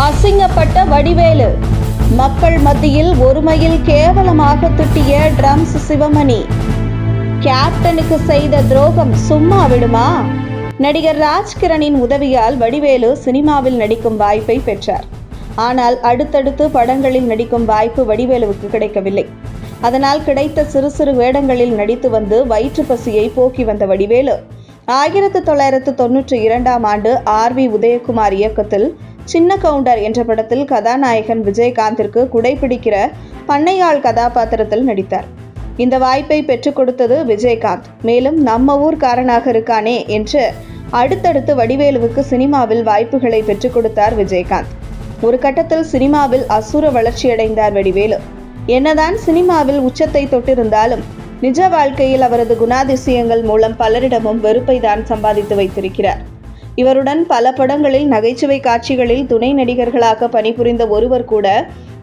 அசிங்கப்பட்ட வடிவேலு. மக்கள் மத்தியில் ஒருமையில் கேவலமாக துட்டிய ட்ரம்ஸ் சிவமணி. கேப்டனுக்கு செய்த துரோகம் சும்மா விடுமா? நடிகர் ராஜ்கிரணின் உதவியால் வடிவேலு சினிமாவில் நடிக்கும் வாய்ப்பை பெற்றார். ஆனால் அடுத்தடுத்து படங்களில் நடிக்கும் வாய்ப்பு வடிவேலுவுக்கு கிடைக்கவில்லை. அதனால் கிடைத்த சிறு சிறு வேடங்களில் நடித்து வந்து வயிற்று பசியை போக்கி வந்த வடிவேலு ஆயிரத்து தொள்ளாயிரத்து தொன்னூற்றி இரண்டாம் ஆண்டு ஆர் வி உதயகுமார் இயக்கத்தில் சின்ன கவுண்டர் என்ற படத்தில் கதாநாயகன் விஜயகாந்திற்கு குடைபிடிக்கிற பண்ணையாள் கதாபாத்திரத்தில் நடித்தார். இந்த வாய்ப்பை பெற்றுக் கொடுத்தது விஜயகாந்த். மேலும் நம்ம ஊர்க்காரனாக இருக்கானே என்று அடுத்தடுத்து வடிவேலுவுக்கு சினிமாவில் வாய்ப்புகளை பெற்றுக் கொடுத்தார் விஜயகாந்த். ஒரு கட்டத்தில் சினிமாவில் அசுர வளர்ச்சியடைந்தார் வடிவேலு. என்னதான் சினிமாவில் உச்சத்தை தொட்டிருந்தாலும் நிஜ வாழ்க்கையில் அவரது குணாதிசயங்கள் மூலம் பலரிடமும் வெறுப்பை தான் சம்பாதித்து வைத்திருக்கிறார். இவருடன் பல படங்களில் நகைச்சுவை காட்சிகளில் துணை நடிகர்களாக பணிபுரிந்த ஒருவர் கூட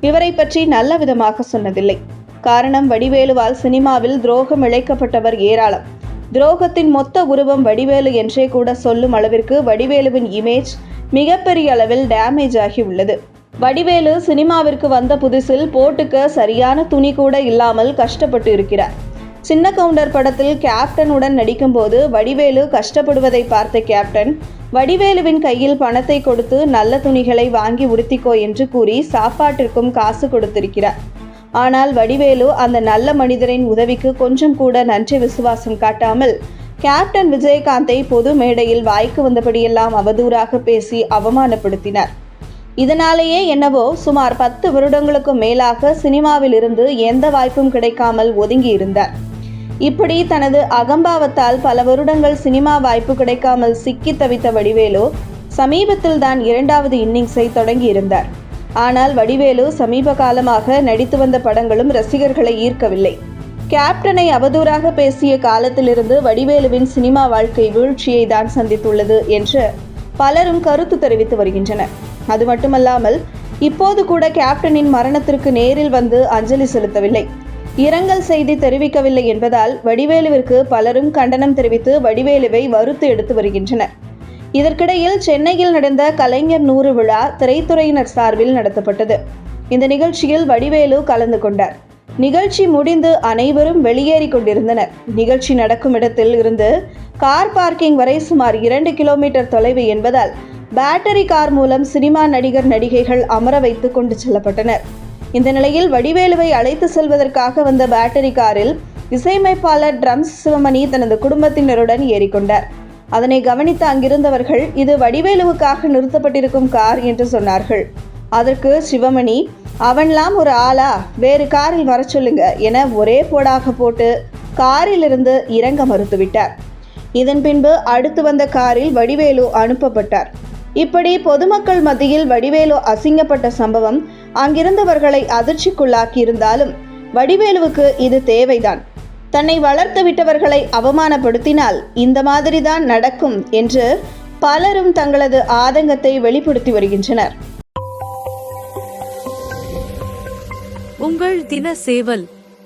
இவரை பற்றி நல்ல விதமாக சொன்னதில்லை. காரணம் வடிவேலுவால் சினிமாவில் துரோகம் இழைக்கப்பட்டவர் ஏராளம். துரோகத்தின் மொத்த உருவம் வடிவேலு என்றே கூட சொல்லும் அளவிற்கு வடிவேலுவின் இமேஜ் மிகப்பெரிய அளவில் டேமேஜ் ஆகி உள்ளது. வடிவேலு சினிமாவிற்கு வந்த புதுசில் போட்டுக்க சரியான துணி கூட இல்லாமல் கஷ்டப்பட்டு இருக்கிறார். சின்ன கவுண்டர் படத்தில் கேப்டனுடன் நடிக்கும்போது வடிவேலு கஷ்டப்படுவதை பார்த்த கேப்டன் வடிவேலுவின் கையில் பணத்தை கொடுத்து நல்ல துணிகளை வாங்கி உடுத்திக்கோ என்று கூறி சாப்பாட்டிற்கும் காசு கொடுத்திருக்கிறார். ஆனால் வடிவேலு அந்த நல்ல மனிதரின் உதவிக்கு கொஞ்சம் கூட நன்றி விசுவாசம் காட்டாமல் கேப்டன் விஜயகாந்தை பொது மேடையில் வாய்க்கு வந்தபடியெல்லாம் அவதூறாக பேசி அவமானப்படுத்தினார். இதனாலேயே என்னவோ சுமார் பத்து வருடங்களுக்கும் மேலாக சினிமாவில் இருந்து எந்த வாய்ப்பும் கிடைக்காமல் ஒதுங்கி இருந்தார் இப்படி தனது அகம்பாவத்தால் பல வருடங்கள் சினிமா வாய்ப்பு கிடைக்காமல் சிக்கி தவித்த வடிவேலு சமீபத்தில் தான் இரண்டாவது இன்னிங்ஸை தொடங்கியிருந்தார். ஆனால் வடிவேலு சமீப காலமாக நடித்து வந்த படங்களும் ரசிகர்களை ஈர்க்கவில்லை. கேப்டனை அவதூறாக பேசிய காலத்திலிருந்து வடிவேலுவின் சினிமா வாழ்க்கை வீழ்ச்சியை தான் சந்தித்துள்ளது என்று பலரும் கருத்து தெரிவித்து வருகின்றனர். அது மட்டுமல்லாமல் இப்போது கூட கேப்டனின் மரணத்திற்கு நேரில் வந்து அஞ்சலி செலுத்தவில்லை. இரங்கல் செய்தி தெரிவிக்கவில்லை என்பதால் வடிவேலுவிற்கு பலரும் கண்டனம் தெரிவித்து வடிவேலுவை வறுத்து எடுத்து வருகின்றனர். இதற்கிடையில் சென்னையில் நடந்த கலைஞர் நூறு விழா திரைத்துறையினர் சார்பில் நடத்தப்பட்டது. இந்த நிகழ்ச்சியில் வடிவேலு கலந்து கொண்டார். நிகழ்ச்சி முடிந்து அனைவரும் வெளியேறி கொண்டிருந்தனர். நிகழ்ச்சி நடக்கும் இடத்தில் இருந்து கார் பார்க்கிங் வரை சுமார் இரண்டு கிலோமீட்டர் தொலைவு என்பதால் பேட்டரி கார் மூலம் சினிமா நடிகர் நடிகைகள் அமர வைத்து கொண்டு செல்லப்பட்டனர். இந்த நிலையில் வடிவேலுவை அழைத்து செல்வதற்காக வந்த பேட்டரி காரில் இசையமைப்பாளர் ட்ரம்ஸ் சிவமணி தனது குடும்பத்தினருடன் ஏறிக்கொண்டார். அதனை கவனித்த அங்கிருந்தவர்கள் இது வடிவேலுவுக்காக நிறுத்தப்பட்டிருக்கும் கார் என்று சொன்னார்கள். அதற்கு சிவமணி அவன்லாம் ஒரு ஆளா? வேறு காரில் வர சொல்லுங்க என ஒரே போடாக போட்டு காரிலிருந்து இறங்க மறுத்துவிட்டார். இதன் பின்பு அடுத்து வந்த காரில் வடிவேலு அனுப்பப்பட்டார். இப்படி பொதுமக்கள் மத்தியில் வடிவேலு அசிங்கப்பட்ட சம்பவம் அங்கிருந்தவர்களை அதிர்ச்சிக்குள்ளாக்கியிருந்தாலும் வடிவேலுவுக்கு இது தேவைதான். தன்னை வளர்த்து விட்டவர்களை அவமானப்படுத்தினால் இந்த மாதிரிதான் நடக்கும் என்று பலரும் தங்களது ஆதங்கத்தை வெளிப்படுத்தி வருகின்றனர். உங்கள் தின சேவல்